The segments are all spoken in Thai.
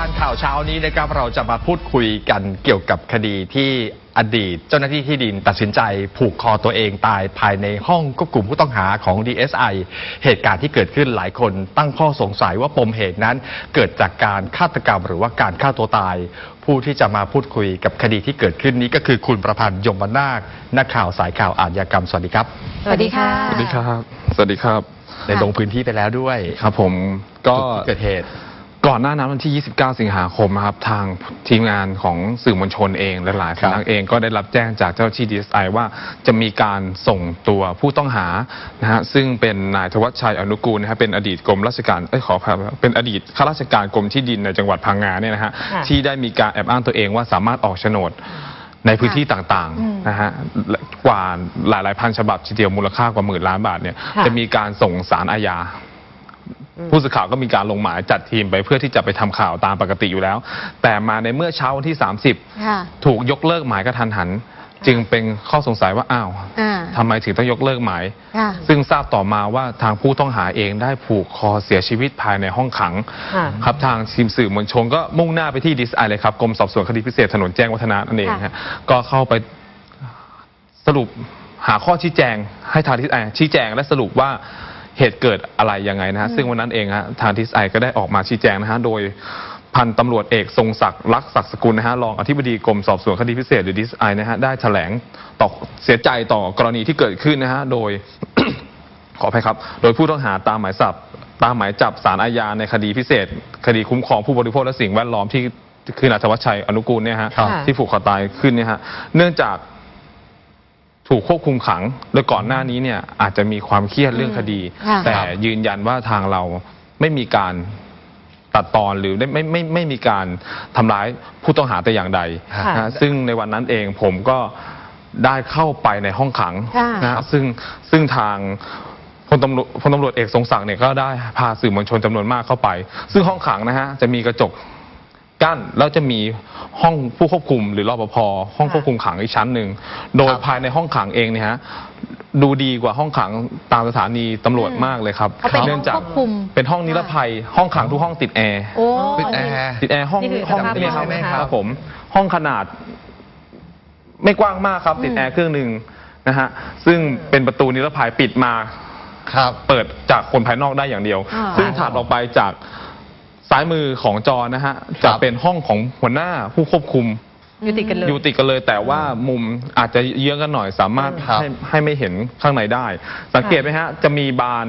การข่าวเช้านี้นะครับเราจะมาพูดคุยกันเกี่ยวกับคดีที่อดีต เจ้าหน้าที่ที่ดินตัดสินใจผูกคอตัวเองตายภายในห้องควบคุมผู้ต้องหาของ DSI เหตุการณ์ที่เกิดขึ้นหลายคนตั้งข้อสงสัยว่าปมเหตุนั้น เกิดจากการฆาตกรรมหรือว่าการฆ่าตัวตาย ผู้ที่จะมาพูดคุยกับคดีที่เกิดขึ้นนี้ก็คือคุณประพันธ์ยมนาคนักข่าวสายข่าวอาชญากรรมสวัสดีครับ สวัสดีค่ะ สวัสดีครับ สวัสดีครับได้ลงพื้นที่ไปแล้วด้วยครับผมก็จุดที่เกิดเหตุ ก่อนหน้านั้นวันที่ 29 สิงหาคมนะครับทางทีมงานของสื่อมวลชนเองและหลายครับสำนักเองก็ได้รับแจ้งจากเจ้าหน้าที่ DSI ว่าจะมีการส่งตัวผู้ต้องหานะฮะซึ่งเป็นนายธวัชชัยอนุกูลนะครับเป็นอดีตกรมราชการเอ้ยขออภัยครับเป็นอดีตข้าราชการกรมที่ดินในจังหวัดพังงาเนี่ยนะฮะค่ะที่ได้มีการแอบอ้างตัวเองว่าสามารถออกโฉนดในพื้นที่ต่างอืมๆนะฮะและกว่าหลายๆพันฉบับทีเดียวมูลค่ากว่าหมื่นล้านบาทเนี่ยค่ะจะมีการส่งสารอาญา ผู้สื่อข่าวก็มีการลงหมายจัดทีมไปเพื่อที่จะไปทำข่าวตามปกติอยู่แล้ว แต่มาในเมื่อเช้าวันที่ ค่ะ30 ถูกยกเลิกหมายกระทันหัน จึงเป็นข้อสงสัยว่าอ้าวอ่า ทำไมถึงต้องยกเลิกหมาย ค่ะ ซึ่งทราบต่อมาว่าทางผู้ต้องหาเองได้ผูกคอเสียชีวิตภายในห้องขัง ค่ะ ครับทางทีมสื่อมวลชนก็มุ่งหน้าไปที่ดีสไอเลยครับกรมสอบสวนคดีพิเศษถนนแจ้งวัฒนะนั่นเองค่ะฮะก็เข้าไปสรุปหาข้อชี้แจงให้ทางดีสไอชี้แจงและสรุปว่า เหตุเกิดอะไรยังไงนะฮะซึ่งวันนั้นเองฮะทางดีสไอก็ได้ออกมาชี้แจงนะฮะโดยพันตำรวจเอกทรงศักดิ์ลักษณ์ศักดิ์สกุลนะฮะรองอธิบดีกรมสอบสวนคดีพิเศษหรือดีสไอนะฮะได้แถลงต่อเสียใจต่อกรณีที่เกิดขึ้นนะฮะโดย ขออภัยครับ โดยผู้ต้องหาตามหมายจับตามหมายจับสารอาญาในคดีพิเศษ คดีคุ้มครองผู้บริโภคและสิ่งแวดล้อมที่คือนายธวัชชัยอนุกูลเนี่ยฮะครับ ที่ผูกคอตายขึ้นเนี่ยฮะเนื่องจาก ถูกควบคุมขัง โดยก่อนหน้านี้เนี่ยอาจจะมีความเครียดเรื่องคดี ค่ะ แต่ยืนยันว่าทางเราไม่มีการตัดตอนหรือไม่ไม่ไม่ไม่มีการทำร้ายผู้ต้องหาแต่อย่างใดค่ะนะฮะซึ่งในวันนั้นเองผมก็ได้เข้าไปในห้องขังค่ะ นะฮะซึ่งซึ่งทางพลตำรวจพลตำรวจเอกทรงศักดิ์เนี่ยก็ได้พาสื่อมวลชนจำนวนมากเข้าไป ซึ่งห้องขังนะฮะจะมีกระจก กั้นแล้วจะมีห้องผู้ควบคุมหรือรปภห้องควบคุมขังอีกชั้นหนึ่งโดยครับภายในห้องขังเองเนี่ยฮะดูดีกว่าห้องขังตามสถานีตำรวจมากเลยครับเพราะเป็นห้องเนื่องจากควบคุมเป็นห้องนิรภัย ห้องขังทุกห้องติดแอร์โอ้ ปิดแอร์ ติดแอร์ห้องนี่คือห้องสภาพเนี่ยครับใช่ไหมคะครับผม ห้องขนาด ไม่กว้างมากครับ ติดแอร์เครื่องหนึ่งนะฮะซึ่งเป็นประตูนิรภัยปิดมา ครับ เปิดจากคนภายนอกได้อย่างเดียว อ่าซึ่งถัดออกไปจาก ซ้ายมือของจอนะฮะจะเป็นห้องของหัวหน้าผู้ควบคุมอยู่ติดกันเลย อยู่ติดกันเลย แต่ว่ามุมอาจจะเยื้องกันหน่อยสามารถครับให้ให้ไม่เห็นข้างในได้ สังเกตไหมฮะจะมีบาน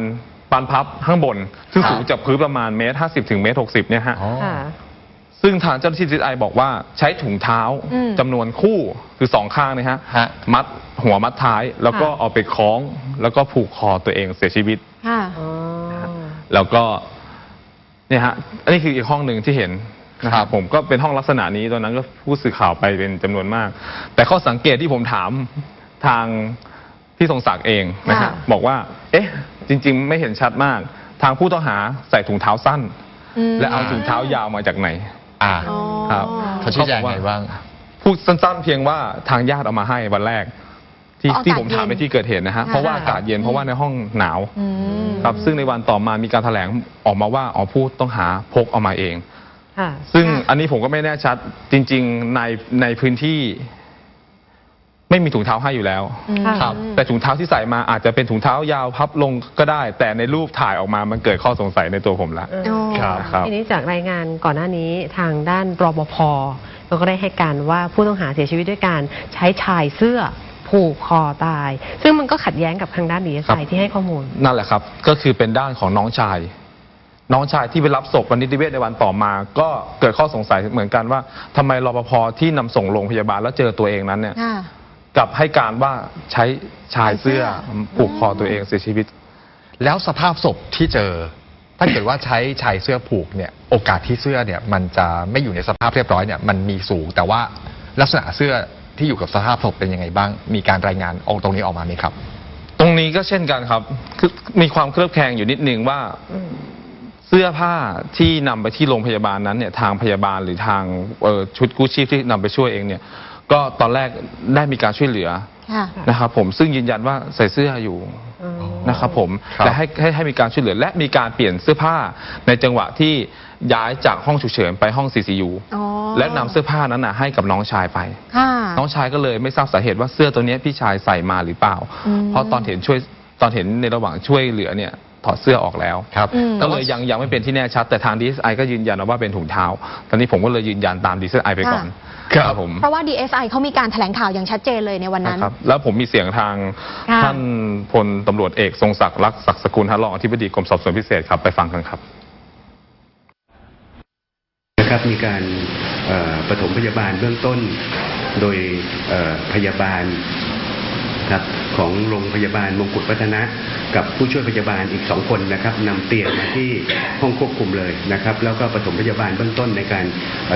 บานพับข้างบน ซึ่งครับ สูงจากพื้นประมาณเมตรห้าสิบถึงเมตรหกสิบเนี่ยฮะ อ๋อ ค่ะ ซึ่งทางเจ้าหน้าที่ดีไอบอกว่าใช้ถุงเท้าอืมจำนวนคู่คือสองข้างนะฮะ ฮะ มัดหัวมัดท้าย แล้วก็ค่ะ เอาไปคล้อง แล้วก็ผูกคอตัวเองเสียชีวิต ค่ะ แล้วก็ เนี่ยฮะอันนี้คืออีกห้องหนึ่งที่เห็นนะคครัรับบผมก็เป็นห้องลักษณะนี้ตอนนั้นก็ผู้สื่อข่าวไปเป็นจำนวนมาก แต่ข้อสังเกตที่ผมถามทางพี่ทรงศักดิ์เองนะค่ะฮะบอกว่า เอ๊ะ จริง ๆ ไม่เห็นชัดมาก ทางผู้ต้องหาใส่ถุงเท้าสั้นมและเอาถุงเท้ายาวมาจากไหน อ่าอ๋อครับเขาชี้แจงไงบ้างพูดสั้นๆ เพียงว่าทางญาติเอามาให้วันแรก ที่อ๋ออากาศที่ผมถามเย็นในที่เกิดเหตุนะฮะค่ะเพราะว่าอากาศเย็นเพราะว่าในห้องหนาวอืมครับซึ่งในวันต่อมามีการแถลงออกมาว่าอ๋อผู้ต้องหาพกเอามาเองค่ะซึ่งค่ะอันนี้ผมก็ไม่แน่ชัดจริง ๆในในพื้นที่ ไม่มีถุงเท้าให้อยู่แล้วค่ะครับ แต่ถุงเท้าที่ใส่มาอาจจะเป็นถุงเท้ายาวพับลงก็ได้ แต่ในรูปถ่ายออกมามันเกิดข้อสงสัยในตัวผมละอ๋อครับครับทีนี้จากรายงานก่อนหน้านี้ทางด้านรปภเราก็ได้ให้การว่าผู้ต้องหาเสียชีวิตด้วยการใช้ชายเสื้อ ผูกคอตาย ซึ่งมันก็ขัดแย้งกับทางด้านดีครัไซบที่ให้ข้อมูล นั่นแหละครับ ก็คือเป็นด้านของน้องชาย น้องชายที่ไปรับศพวันนิติเวชในวันต่อมา ก็เกิดข้อสงสัยเหมือนกันว่าทำไมรปภที่นำส่งโรงพยาบาลแล้วเจอตัวเองนั้นเนี่ยค่ะกลับให้การว่าใช้ชายเสื้อชายเสื้อผูกคอตัวเองเสียชีวิต แล้วสภาพศพที่เจอ ถ้าเกิดว่าใช้ชายเสื้อผูกเนี่ยโอกาสที่เสื้อเนี่ยมันจะไม่อยู่ในสภาพเรียบร้อยเนี่ยมันมีสูงแต่ว่าลักษณะเสื้อ ที่อยู่กับสภาพศพเป็นยังไงบ้าง มีการรายงานออกตรงนี้ออกมาไหมครับ ตรงนี้ก็เช่นกันครับคือมีความเคลือบแคลงอยู่นิดนึงว่าเสื้อผ้าที่นำไปที่โรงพยาบาลนั้นเนี่ยทางพยาบาลหรือทางเอ่อชุดกู้ชีพที่นำไปช่วยเองเนี่ย ก็ตอนแรกได้มีการช่วยเหลือค่ะนะครับผมซึ่งยืนยันว่าใส่เสื้ออยู่นะครับผมครับและให้ให้ให้มีการช่วยเหลือและมีการเปลี่ยนเสื้อผ้าในจังหวะที่ ย้ายจากห้องฉุกเฉินไปห้อง CCU อ๋อและนำเสื้อผ้านั้นนะให้กับน้องชายไป ค่ะ น้องชายก็เลยไม่ทราบสาเหตุว่าเสื้อตัวเนี้ยพี่ชายใส่มาหรือเปล่า อืม เพราะตอนเห็นช่วยตอนเห็นในระหว่างช่วยเหลือเนี่ยถอดเสื้อออกแล้ว ครับ อืม ก็เลยยังยังไม่เป็นที่แน่ชัด แต่ทางดีไอก็ยืนยันว่าเป็นถุงเท้า ตอนนี้ผมก็เลยยืนยันตามดีไอไปก่อนครับผมเพราะว่า DSI เขามีการแถลงข่าวอย่างชัดเจนเลยในวันนั้น นะครับแล้วผมมีเสียงทางค่ะ ท่านพลตำรวจเอกทรงศักดิ์รักษ์ศักดิ์สกุลฮะรองอธิบดีกรมสอบสวนพิเศษครับไปฟังกันครับ นะครับมีการปฐมพยาบาลเบื้องต้น โดยพยาบาลครับของโรงพยาบาลมงกุฎวัฒนะกับผู้ช่วยพยาบาลอีกสองคนนะครับนำเตียงมาที่ห้องควบคุมเลยนะครับ แล้วก็ปฐมพยาบาลเบื้องต้นในการ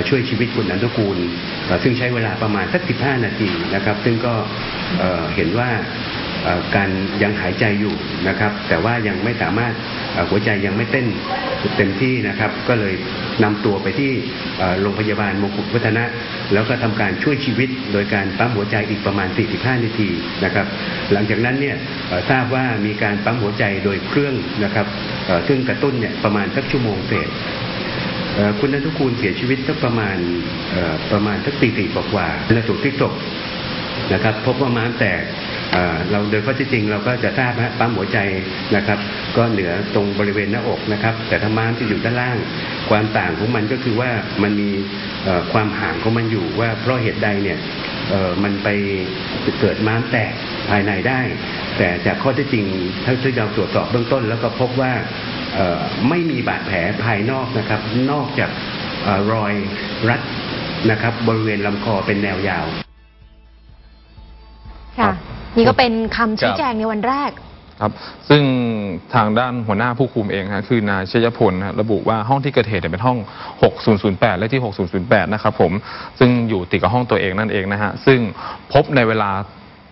ช่วยชีวิตคุณอนุกูล ซึ่งใช้เวลาประมาณสัก 15 นาทีนะครับ ซึ่งก็เห็นว่าการยังหายใจอยู่นะครับ แต่ว่ายังไม่สามารถหัวใจยังไม่เต้น เต็มที่นะครับ ก็เลยนำตัวไปที่โรงพยาบาลมงกุฎวัฒนะ แล้วก็ทำการช่วยชีวิต โดยการปั๊มหัวใจอีกประมาณ 45 นาทีนะครับ หลังจากนั้นเนี่ยทราบว่ามีการปั๊มหัวใจโดยเครื่องนะครับเอ่อซึ่งกระตุ้นเนี่ยประมาณสักชั่วโมงเศษคุณนันทุกูลเสียชีวิตสักประมาณประมาณสักตีสี่กว่าๆและถูกที่ศพนะครับ พบว่าม้ามแตก เราโดยข้อที่จริงเราก็จะทราบนะปั๊มหัวใจนะครับ ก็เหนือตรงบริเวณหน้าอกนะครับ แต่ถ้าม้ามจะอยู่ด้านล่าง ความต่างของมันก็คือว่ามันมีความห่างของมันอยู่ว่าเพราะเหตุใดเนี่ยมันไปเกิดม้ามแตกภายในได้ แต่จากข้อที่จริงถ้าที่เราตรวจสอบเบื้องต้น แล้วก็พบว่าไม่มีบาดแผลภายนอกนะครับ นอกจากอรอยรัดนะครับ บริเวณลำคอเป็นแนวยาว ค่ะ นี่ก็เป็นคำชี้ครับแจงในวันแรก ครับ ซึ่งทางด้านหัวหน้าผู้คุมเองฮะคือนายชยพลฮะระบุว่าห้องที่เกิดเหตุเนี่ยเป็นห้อง 6008 และที่ 6008 นะครับผม ซึ่งอยู่ติดกับห้องตัวเองนั่นเองนะฮะ ซึ่งพบในเวลา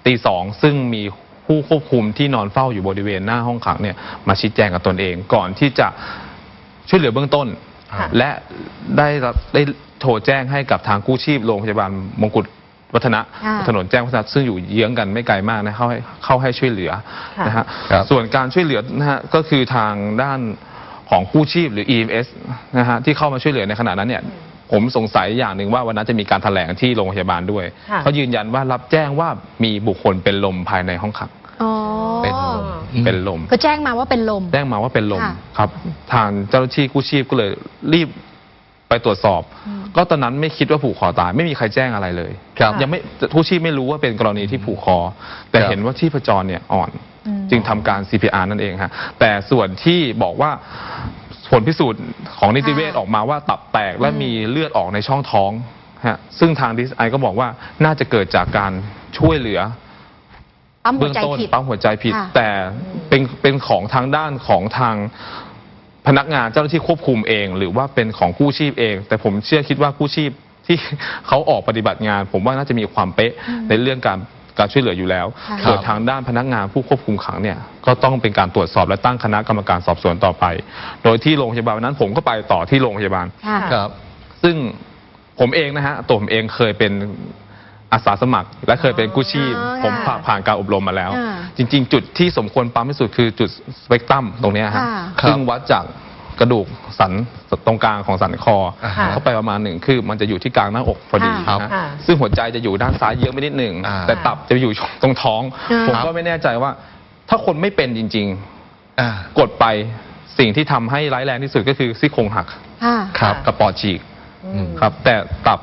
ตีสองซึ่งมีผู้ควบคุมที่นอนเฝ้าอยู่บริเวณหน้าห้องขังเนี่ยมาชี้แจงกับตนเองก่อนที่จะช่วยเหลือเบื้องต้นค่ะและได้รับได้โทรแจ้งให้กับทางกู้ชีพโรงพยาบาลมงกุฎ วัฒนะค่ะถนนแจ้งวัฒนะซึ่งอยู่เยื้องกันไม่ไกลมากนะเข้าให้เข้าให้ช่วยเหลือค่ะนะฮะครับส่วนการช่วยเหลือนะฮะก็คือทางด้านของกู้ชีพหรือ EMS นะฮะที่เข้ามาช่วยเหลือในขณะนั้นเนี่ยผมสงสัยอย่างหนึ่งว่าวันนั้นจะมีการแถลงที่โรงพยาบาลด้วยค่ะ เขายืนยันว่ารับแจ้งว่ามีบุคคลเป็นลมภายในห้องขังอ๋อเป็นลมเป็นลม ก็แจ้งมาว่าเป็นลม แจ้งมาว่าเป็นลมค่ะ ครับ ทางเจ้าหน้าที่กู้ชีพก็เลยรีบ ไปตรวจสอบ ก็ตอนนั้นไม่คิดว่าผูกคอตาย ไม่มีใครแจ้งอะไรเลยครับยังไม่กู้ชีพไม่รู้ว่าเป็นกรณีที่ผูกคอ แต่ครับเห็นว่าที่ประจรเนี่ยอ่อนอืมจึงทำการ CPR นั่นเองฮะแต่ส่วนที่บอกว่าผลพิสูจน์ของนิติเวชค่ะออกมาว่าตับแตกและมีเลือดออกในช่องท้องฮะซึ่งทางดีไอก็บอกว่าน่าจะเกิดจากการช่วยเหลือปั๊มหัวเบื้องใจต้นผิดปั๊มหัวใจผิดค่ะแต่เป็นเป็นของทางด้านของทาง พนักงานเจ้าหน้าที่ควบคุมเอง หรือว่าเป็นของกู้ชีพเอง แต่ผมเชื่อคิดว่ากู้ชีพที่ เขาออกปฏิบัติงาน ผมว่าน่าจะมีความเป๊ะในเรื่องการการช่วยเหลืออยู่แล้วค่ะส่วนทางด้านพนักงานผู้ควบคุมขังเนี่ยก็ต้องเป็นการตรวจสอบและตั้งคณะกรรมการสอบสวนต่อไป โดยที่โรงพยาบาลวันนั้นผมก็ไปต่อที่โรงพยาบาล ค่ะ ครับ ซึ่งผมเองนะฮะตัวผมเองเคยเป็น อาสาสมัคร และเคยเป็นกู้ชีพ อ๋อผมผ่าค่ะผ่านการอบรมมาแล้วอ่าจริง ๆ จุดที่สมควรปั๊มที่สุดคือจุดสเปกตรัมตรงเนี้ยฮะค่ะครับซึ่งวัดจากกระดูกสันตรงกลางของสันคออ่าฮะเข้าไปประมาณหนึ่งคือมันจะอยู่ที่กลางหน้าอกพอดีค่ะนะค่ะซึ่งหัวใจจะอยู่ด้านซ้ายเยอะไปนิดหนึ่งอ่า แต่ตับจะอยู่ตรงท้อง อ่า ผมก็ไม่แน่ใจว่า ถ้าคนไม่เป็นจริงอ่าๆกดไปสิ่งที่ทำให้ร้ายแรงที่สุดก็คือซี่โครงหักค่ะ ครับกับปอดฉีก อืม ครับ แต่ตับ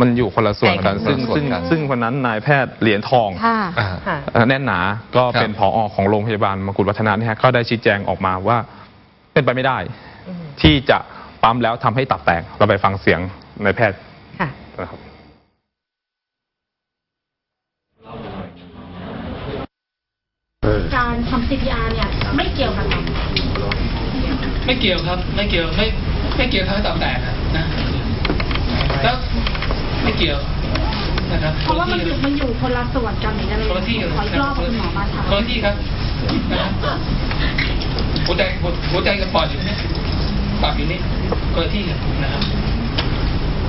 มันอยู่คนละส่วนกันใช่ซึ่งคนละส่วนซึ่งกัน ซึ่งวันนั้นนายแพทย์เหรียญทอง ค่ะ อ่า ค่ะ เอ่อแน่นหนา ก็เป็นครับผอของโรงพยาบาลมกุฎวัฒนะเนี่ยฮะก็ได้ชี้แจงออกมาว่า เป็นไปไม่ได้ อืม ที่จะปั๊มแล้วทำให้ตับแตก เราไปฟังเสียงนายแพทย์ค่ะ นะครับ การทำ CPR เนี่ยไม่เกี่ยวกับตับไม่เกี่ยวครับ ไม่เกี่ยวไม่ไม่เกี่ยวทำให้ตับแตกอะนะ แล้วไม่เกี่ยวนะครับเพราะว่ามันอยู่มันอยู่คนละส่วนกันอย่างนี้เลยคนละที่ขออีกรอบคุณหมอมาถามคนละที่ครับนะครับหัวใจหัวหัวใจกับปอดอยู่นี่ตับอยู่นี่คนละที่กันนะครับ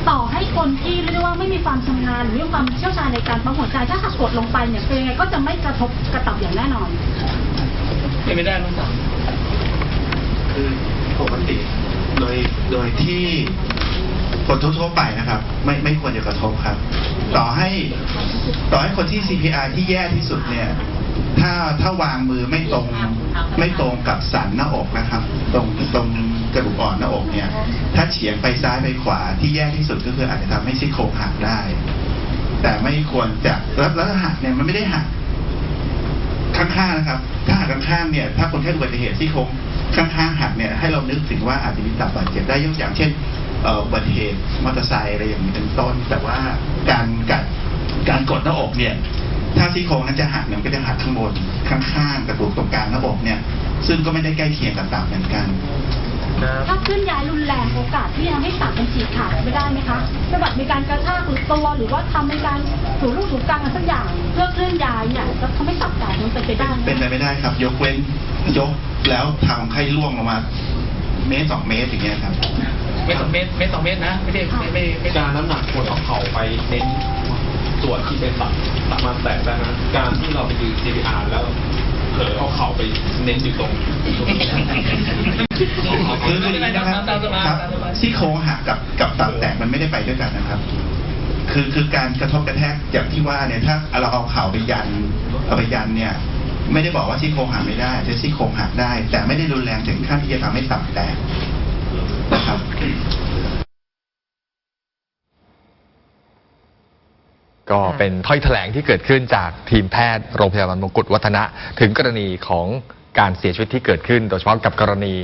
ต่อให้คนที่เรียกได้ว่าไม่มีความชำนาญหรือไม่มีความเชี่ยวชาญในการปั๊มหัวใจถ้าหากกดลงไปเนี่ยเป็นยังไงก็จะไม่กระทบกระตับอย่างแน่นอนเป็นไม่ได้ต้องตับคือปกติโดยโดยที่ คนทั่วๆไปนะครับ ไม่ไม่ควรจะกระทบครับ ต่อให้ต่อให้คนที่ CPR ที่แย่ที่สุดเนี่ย ถ้าถ้าวางมือไม่ตรงไม่ตรงกับสันหน้าอกนะครับ ตรงตรงกระดูกอ่อนหน้าอกเนี่ย ถ้าเฉียงไปซ้ายไปขวาที่แย่ที่สุดก็คืออาจจะทำให้ซี่โครงหักได้ แต่ไม่ควรจะแล้วแล้วหักเนี่ยมันไม่ได้หักข้างๆนะครับ ถ้าหักข้างๆเนี่ย ถ้าคนแค่อุบัติเหตุที่โครงข้างๆหักเนี่ยให้เรานึกถึงว่าอาจจะมีตับบาดเจ็บได้ยกอย่างเช่น อ่ออุบัติเหตุมอเตอร์ไซค์อะไรอย่างนี้เป็นต้น แต่ว่าการกัดการกดหน้าอกเนี่ยถ้าซี่โครงนั้นจะหักเนี่ยมันก็จะหักข้างบนข้างๆกระดูกตรงกลางหน้าอกเนี่ย ซึ่งก็ไม่ได้ใกล้เคียงกับตับเหมือนกันถ้าเคลื่อนย้ายรุนแรงโอกาสที่จะทำให้ตับมันฉีกขาดไม่ได้ไหมคะไม่ว่ามีการกระชากหรือตัวหรือว่าทำในการถูลูกถูกลางอะไรสักอย่าง เพื่อเคลื่อนย้ายเนี่ยจะทำให้ตับแตกมันเป็นไปได้ไหมเป็นไปไม่ได้ครับ ยกเว้นยกแล้วทำให้ล่วงลงมา เมตรสองเมตรอย่างเงี้ยครับเม ตรสองเมตรเมตรสองเมตรนะ ไม่ได้ไม่ไม่ไม่การน้ำหนักควรเอาเข่าไปเน้นส่วนที่เป็นตับตับมันแตกได้นะการที่เราไปยืน CPR แล้วเผลอเอาเข่าไปเน้นอยู่ตรงตรงนี้คือคืออย่างนี้นะครับครับซี่โครงหักกับกับตับแตกมันไม่ได้ไปด้วยกันนะครับ คือคือการกระทบกระแทกอย่างที่ว่าเนี่ยถ้าเราเอาเข่าไปยันเอาไปยันเนี่ย ไม่ได้บอกว่าซี่โครงหักไม่ได้จะซี่โครงหักได้ แต่ไม่ได้รุนแรงถึงขั้นที่จะทำให้ตับแตก นะครับก็เป็นถ้อยแถลงที่เกิดขึ้นจากทีมแพทย์โรงพยาบาลมงกุฎวัฒนะ ถึงกรณีของการเสียชีวิตที่เกิดขึ้น โดยเฉพาะกับกรณี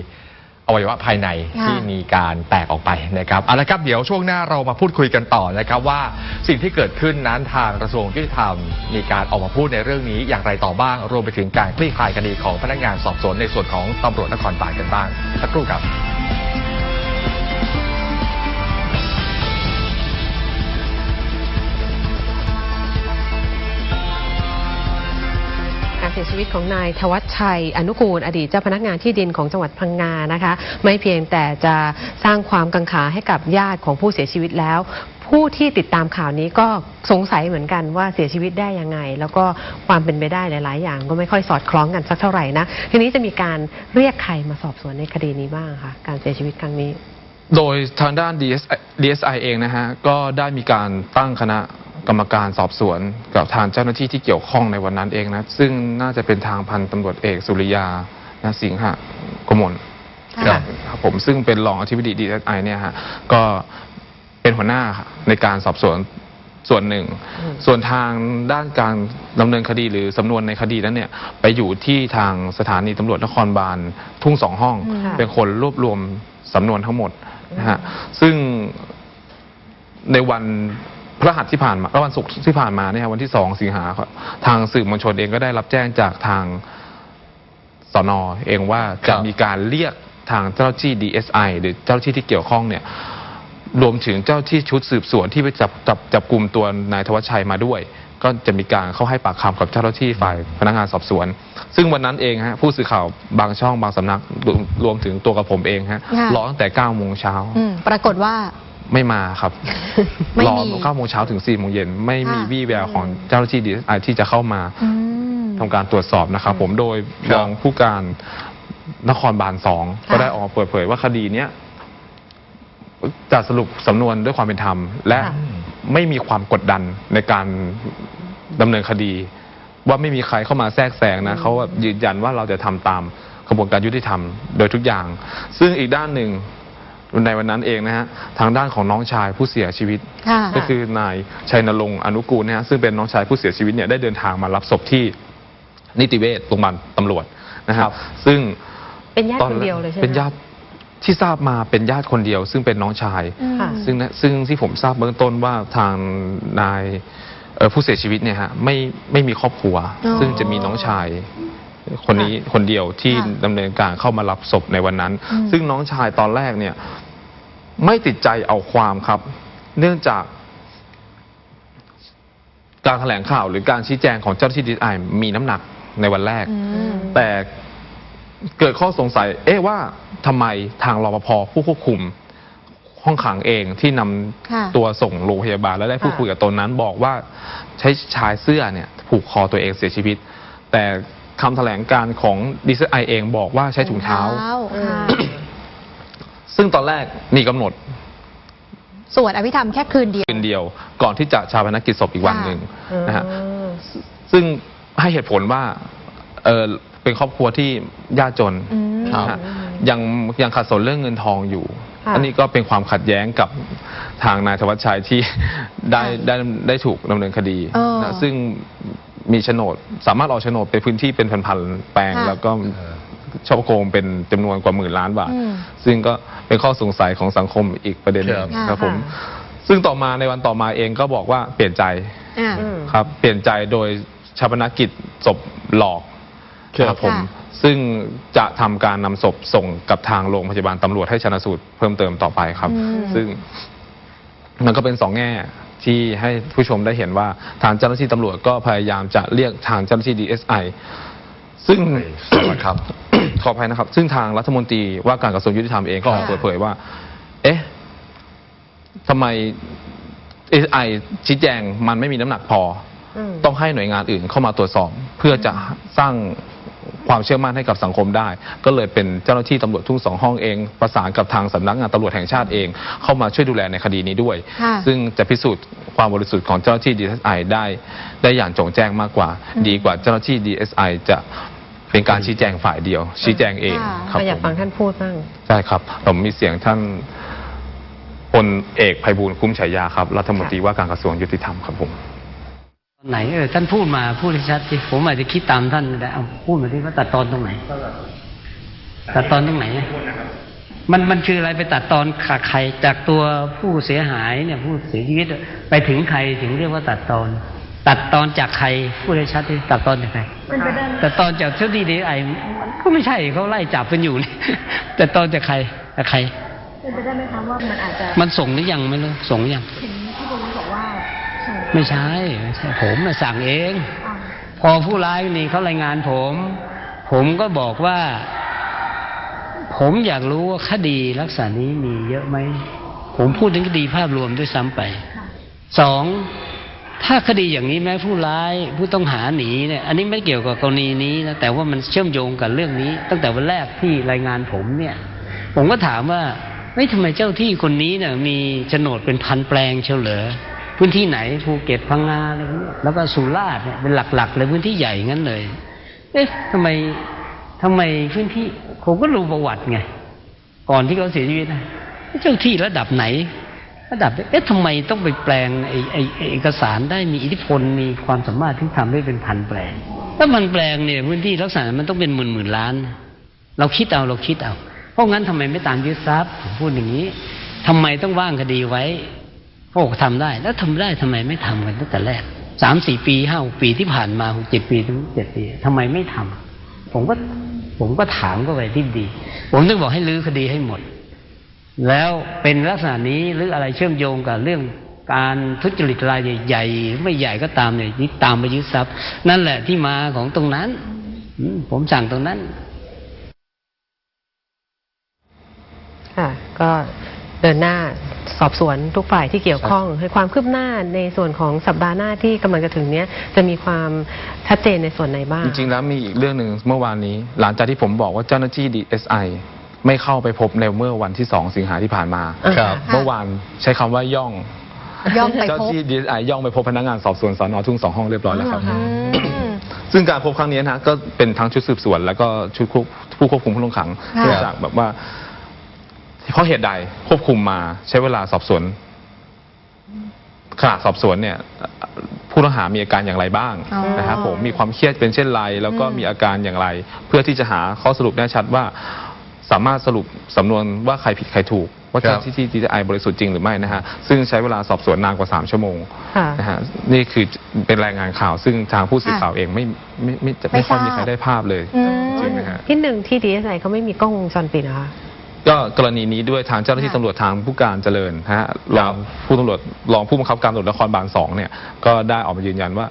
อวัยวะภายในค่ะที่มีการแตกออกไปนะครับเอาละครับเดี๋ยวช่วงหน้าเรามาพูดคุยกันต่อนะครับว่าสิ่งที่เกิดขึ้นนั้นทางกระทรวงยุติธรรม มีการออกมาพูดในเรื่องนี้อย่างไรต่อบ้าง รวมไปถึงการคลี่คลายคดีของพนักงานสอบสวนในส่วนของตำรวจนครบาลกันบ้างสักครู่ครับ สียชีวิตของนายธวัชชัย อนุกูล อดีตเจ้าพนักงานที่ดินของจังหวัดพังงานะคะ ไม่เพียงแต่จะสร้างความกังขาให้กับญาติของผู้เสียชีวิตแล้ว ผู้ที่ติดตามข่าวนี้ก็สงสัยเหมือนกันว่าเสียชีวิตได้ยังไง แล้วก็ความเป็นไปได้หลาย ๆ อย่างก็ไม่ค่อยสอดคล้องกันสักเท่าไหร่นะทีนี้จะมีการเรียกใครมาสอบสวนในคดีนี้บ้างคะการเสียชีวิตครั้งนี้ โดยทางด้าน DSI, DSI เองนะฮะก็ได้มีการตั้งคณะ กรรมการสอบสวนกับทางเจ้าหน้าที่ที่เกี่ยวข้องในวันนั้นเองนะ ซึ่งน่าจะเป็นทางพันตำรวจเอกสุริยานะสิงหะกมลค่ะ ครับผมซึ่งเป็นรองอธิบดี DSI เนี่ยฮะก็เป็นหัวหน้าในการสอบสวนส่วนหนึ่งอืมส่วนทางด้านการดำเนินคดีหรือสำนวนในคดีนั้นเนี่ยไปอยู่ที่ทางสถานีตำรวจนครบาลทุ่งสองห้องอืมเป็นคนรวบรวมสำนวนทั้งหมดนะฮะซึ่ง ในวัน พระหัสที่ผ่านมาเอ่อวันศุกร์ที่ผ่านมาเนี่ยครับวันที่สองสิงหาครับทางสื่อมวลชนเองก็ได้รับแจ้งจากทางสนเองว่าจะครับมีการเรียกทางเจ้าหน้าที่ DSI หรือเจ้าหน้าที่ที่เกี่ยวข้องเนี่ยรวมถึงเจ้าที่ชุดสืบสวนที่ไปจับจับจับกลุ่มตัวนายธวัชชัยมาด้วย ก็จะมีการเข้าให้ปากคำกับเจ้าหน้าที่ฝ่ายพนักงานสอบสวน ซึ่งวันนั้นเองฮะผู้สื่อข่าวบางช่องบางสำนักรวมรวมถึงตัวกับผมเองฮะค่ะรอตั้งแต่9โมงเช้าอืมปรากฏว่า ไม่มาครับ ไม่รอมี9โมงเช้าถึง4โมงเย็นไม่มีค่ะ วี่แววของเจ้าหน้าที่ดีไอที่จะเข้ามาอืม ทำการตรวจสอบนะครับ ผมโดยครัรบองผู้การนครบาลสองค่ะ ก็ได้ออกมาเปิดเผยว่าคดีเนี้ยจะสรุปสำนวนด้วยความเป็นธรรม และค่ะ ไม่มีความกดดันในการดำเนินคดี ว่าไม่มีใครเข้ามาแทรกแซงนะเขาแบบยืนยันว่าเราจะทำตามกระบวนการยุติธรรมโดยทุกอย่าง ซึ่งอีกด้านหนึ่ง ในวันนั้นเองนะฮะทางด้านของน้องชายผู้เสียชีวิต ค่ะ ก็คือนายชัยนรงค์อนุกูลนะฮะซึ่งเป็นน้องชายผู้เสียชีวิตเนี่ยได้เดินทางมารับศพที่นิติเวชโรงพยาบาลตำรวจนะคครัรับบ ซึ่ง เป็นญาติตอคนเดียวเลยใช่ไหมเป็นญาติที่ทราบมาเป็นญาติคนเดียว ซึ่งเป็นน้องชาย อืม ค่ะ ซึ่งนะซึ่งที่ผมทราบเบื้องต้นว่าทางนายเอ่อผู้เสียชีวิตเนี่ยฮะไม่ไม่มีครอบครัว อ๋อซึ่งจะมีน้องชายคนนี้คนเดียวที่ค่ะดำเนินการเข้ามารับศพในวันนั้นอืมซึ่งน้องชายตอนแรกเนี่ย ไม่ติดใจเอาความครับ เนื่องจาก การแถลงข่าวหรือการชี้แจงของเจ้าหน้าที่ดีไอมีน้ำหนักในวันแรกอืมแต่เกิดข้อสงสัย เอ๊ะว่าทำไมทางรปภผู้ควบคุม ห้องขังเองที่นำค่ะตัวส่งโรงพยาบาลแล้วได้พูดคุยกับตนนั้น บอกว่าใช้ชายเสื้อเนี่ยผูกคอตัวเองเสียชีวิต แต่คำแถลงการของดีไอเองบอกว่าใช้ถุงเท้า ค่ะ ซึ่งตอนแรกมีกำหนดสวดอภิธรรมแค่คืนเดียว คืนเดียว ก่อนที่จะชาพนักกิจศพอีกวันหนึ่งนะฮะอืมซึ่งให้เหตุผลว่าเออเป็นครอบครัวที่ยากจนอืมนะฮะยังยังขัดสนเรื่องเงินทองอยู่ค่ะอันนี้ก็เป็นความขัดแย้งกับทางนายธวัชชัยที่ได้ค่ะได้ได้ถูกดำเนินคดีเออนะซึ่งมีโฉนด สามารถออกโฉนดเป็นพื้นที่เป็นพันๆแปลงค่ะแล้วก็ ช่อโกงเป็นจำนวนกว่าหมื่นล้านบาท อืมซึ่งก็เป็นข้อสงสัยของสังคมอีกประเด็นหนึ่งครับ ครับผม ค่ะ ซึ่งต่อมาในวันต่อมาเองก็บอกว่าเปลี่ยนใจ อ่า อืม ครับเปลี่ยนใจโดยชาปนกิจศพหลอกครับผมค่ะ ซึ่งจะทำการนำศพส่งกับทางโรงพยาบาลตำรวจให้ชนะสูตรเพิ่มเติมต่อไปครับอืมซึ่งมันก็เป็นสองแง่ที่ให้ผู้ชมได้เห็นว่าทางเจ้าหน้าที่ตำรวจก็พยายามจะเรียกทางเจ้าหน้าที่ DSI ซึ่ง ครับ ขออภัยนะครับ ซึ่งทางรัฐมนตรีว่าการกระทรวงยุติธรรมเองก็ออกค่ะเปิดเผยว่า เอ๊ะทำไม DSI ชี้แจงมันไม่มีน้ำหนักพออืมต้องให้หน่วยงานอื่นเข้ามาตรวจสอบ เพื่อจะสร้างความเชื่อมั่นให้กับสังคมได้ ก็เลยเป็นเจ้าหน้าที่ตำรวจทุ่งสองห้องเอง ประสานกับทางสำนักงานตำรวจแห่งชาติเอง เข้ามาช่วยดูแลในคดีนี้ด้วยค่ะซึ่งจะพิสูจน์ความบริสุทธิ์ของเจ้าหน้าที่ DSI ได้ ได้อย่างโจงแจ้งมากกว่า ดีกว่าเจ้าหน้าที่ DSI จะ เป็นการชี้แจงฝ่ายเดียว ชี้แจงเองค่ะครับก็อยากผมฟังท่านพูดบ้างใช่ครับ ผมมีเสียงท่านพลเอกไพบูลย์คุ้มฉายาครับ รัฐมนตรีว่าการกระทรวงยุติธรรมครับผมไหนเออท่านพูดมาพูดให้ชัดสิผมอาจจะคิดตามท่านไม่ได้เอาพูดมาที่ว่าตัดตอนตรงไหน ตัดตอนตรงไหน มันมันคืออะไรไปตัดตอนขาใครจากตัวผู้เสียหายเนี่ยผู้เสียชีวิตไปถึงใครถึงเรียกว่าตัดตอน ตัดตอนจากใครพูดให้ชัดที่ตัดตอนจากใครเป็นไปได้ตัดตอนจากเจ้าที่ดีไอมันก็ไม่ใช่เขาไล่จับกันอยู่นี่แต่ตอนจากใครจากใครเป็นไปได้ไหมคะว่ามันอาจจะมันส่งหรือยังไม่รู้ส่งหรือยังเห็นที่คุณบอกว่าส่งไม่ใช่ไม่ใช่ผมน่ะสั่งเองอ่าพอผู้ร้ายนี่เขารายงานผม ผมก็บอกว่า ผมอยากรู้ว่าคดีลักษณะนี้มีเยอะไหมผมพูดถึงคดีภาพรวมด้วยซ้ำไปสอง ถ้าคดีอย่างนี้แม้ผู้ร้ายผู้ต้องหาหนีเนี่ย อันนี้ไม่เกี่ยวกับกรณีนี้นะแต่ว่ามันเชื่อมโยงกับเรื่องนี้ ตั้งแต่วันแรกที่รายงานผมเนี่ย ผมก็ถามว่าไม่ทำไมเจ้าที่คนนี้เนี่ยมีโฉนดเป็นพันแปลงเชียเหรอพื้นที่ไหนภูเก็ตพังงาอะไรเนี้ยแล้วก็สุราษฎร์เนี่ยเป็นหลักๆเลยพื้นที่ใหญ่งั้นเลย เอ๊ะทำไมทำไมพื้นที่ผมก็รู้ประวัติไง ก่อนที่เขาเสียชีวิตนะเจ้าที่ระดับไหน ระดับเอ๊ะทำไมต้องไปแปลงไอ้ไอ้เอกสารได้มีอิทธิพลมีความสามารถที่ทำได้เป็นพันแปลง ถ้าพันแปลงเนี่ยพื้นที่ลักษณะมันต้องเป็นหมื่นหมื่นล้าน เราคิดเอาเราคิดเอา เพราะงั้นทำไมไม่ตามยึดทรัพย์ผมพูดอย่างนี้ทำไมต้องว่างคดีไว้พวกทำได้ แล้วทำได้ทำไมไม่ทำกันตั้งแต่แรกสามสี่ปีห้าปีที่ผ่านมาหกเจ็ดปีถึงเจ็ดปีทำไมไม่ทำผมก็ผมก็ถามก็ไปที่ดี ผมถึงบอกให้ลื้อคดีให้หมด แล้วเป็นลักษณะนี้หรืออะไรเชื่อมโยงกับเรื่องการทุจริตรายใหญ่ๆไม่ใหญ่ก็ตามเนี่ยยึดตามไปยึดทรัพย์ นั่นแหละที่มาของตรงนั้นอืมผมสั่งตรงนั้นค่ะก็เดินหน้าสอบสวนทุกฝ่ายที่เกี่ยวข้องให้ความคืบหน้าในส่วนของสัปดาห์หน้าที่กำลังจะถึงเนี้ยจะมีความชัดเจนในส่วนไหนบ้าง จริงๆแล้วมีอีกเรื่องหนึ่งเมื่อวานนี้ หลังจากที่ผมบอกว่าเจ้าหน้าที่ DSI ไม่เข้าไปพบในเมื่อวันที่ 2 สิงหาที่ผ่านมา ครับ เมื่อวานใช้คำว่าย่อง ย่องไปเจ้าพบที่ DSI ย่องไปพบพนักงานสอบสวนสอนอทุ่งสองห้องเรียบร้อยแล้วครับอ๋อเหรอคะอืม ซึ่งการพบครั้งนี้นะก็เป็นทั้งชุดสืบสวนแล้วก็ชุดควบผู้ควบคุมผู้ต้องขังค่ะ เนื่องจากแบบว่าเพราะเหตุใดควบคุมมาใช้เวลาสอบสวนขณะสอบสวนเนี่ยผู้ต้องหามีอาการอย่างไรบ้างอ๋อ นะครับผมมีความเครียดเป็นเช่นไร แล้วก็อืมมีอาการอย่างไร เพื่อที่จะหาข้อสรุปแน่ชัดว่า สามารถสรุปสำนวนว่าใครผิดใครถูก ว่าครับเจ้าที่ที่ดีไอบริสุทธิ์จริงหรือไม่นะฮะซึ่งใช้เวลาสอบสวนนานกว่า 3 ชั่วโมงค่ะนะฮะนี่คือเป็นรายงานข่าว ซึ่งทางผู้สื่อข่าวเองไม่ไม่ไม่จะไม่ค่อยมีใครได้ภาพเลยอืมจริงนะฮะ ที่หนึ่งที่ดีเอสไอเขาไม่มีกล้องวงจรปิดนะคะ ก็กรณีนี้ด้วยทางเจ้าหน้าที่ค่ะตำรวจทางผู้การเจริญนะฮะรองผู้ตำรวจรองผู้บังคับการตำรวจนครบาลสองเนี่ยก็ได้ออกมายืนยันว่า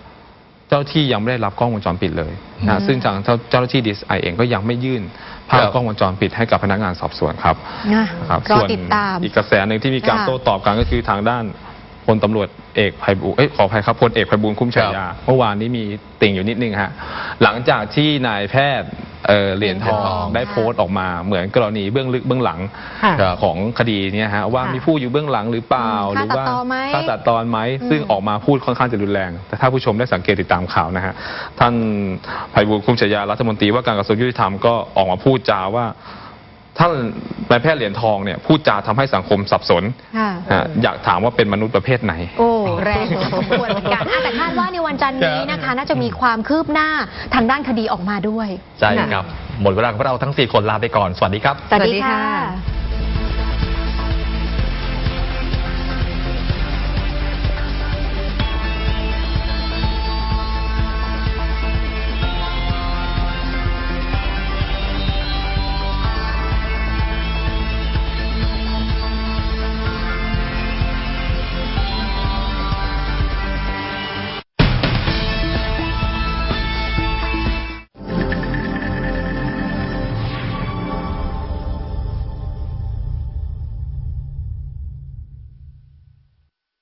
เจ้าที่ยังไม่ได้รับกล้องวงจรปิดเลยนะฮะซึ่งทางเจ้าหน้าที่ดีไอเองก็ยังไม่ยื่น ภาพครับกล้องวงจรปิดให้กับพนักงานสอบสวนครับนะนะครับรอส่วนติดตาม อีกกระแสหนึ่งที่มีการค่ะ โต้ตอบกันก็คือทางด้าน พลตำรวจเอกไพบูลย์เอ้ยขออภัยครับพลเอกไพบูลย์คุ้มฉายาเมื่อวานนี้มีติ่งอยู่นิดนึงฮะหลังจากที่นายแพทย์เอ่อเหรียญทอเหรียญทองงได้โพสต์ออกมาเหมือนกรณีเบื้องลึกเบื้องหลังค่ะเอ่อของคดีเนี้ยฮะว่าค่ะมีผู้อยู่เบื้องหลังหรือเปล่าอืมหรือว่าฆ่าตัดตอนไหมฆ่าตัดตอนไหมซึ่งอืมออกมาพูดค่อนข้างจะรุนแรง แต่ถ้าผู้ชมได้สังเกตติดตามข่าวนะฮะท่านไพบูลย์คุ้มฉายารัฐมนตรีว่าการกระทรวงยุติธรรมก็ออกมาพูดจาว่า ท่านนายแพทย์เหรียญทองเนี่ยพูดจาทำให้สังคมสับสนค่ะฮะอยากถามว่าเป็นมนุษย์ประเภทไหน โอ้แรงพอสมควรเหมือนกันอะแต่คาดว่าในวันจันทร์นี้นะคะ น่าจะมีความคืบหน้าทางด้านคดีออกมาด้วย ใช่ครับ หมดเวลาของเราทั้ง 4 คนลาไปก่อน สวัสดีครับ สวัสดีสวัสดีค่ะค่ะ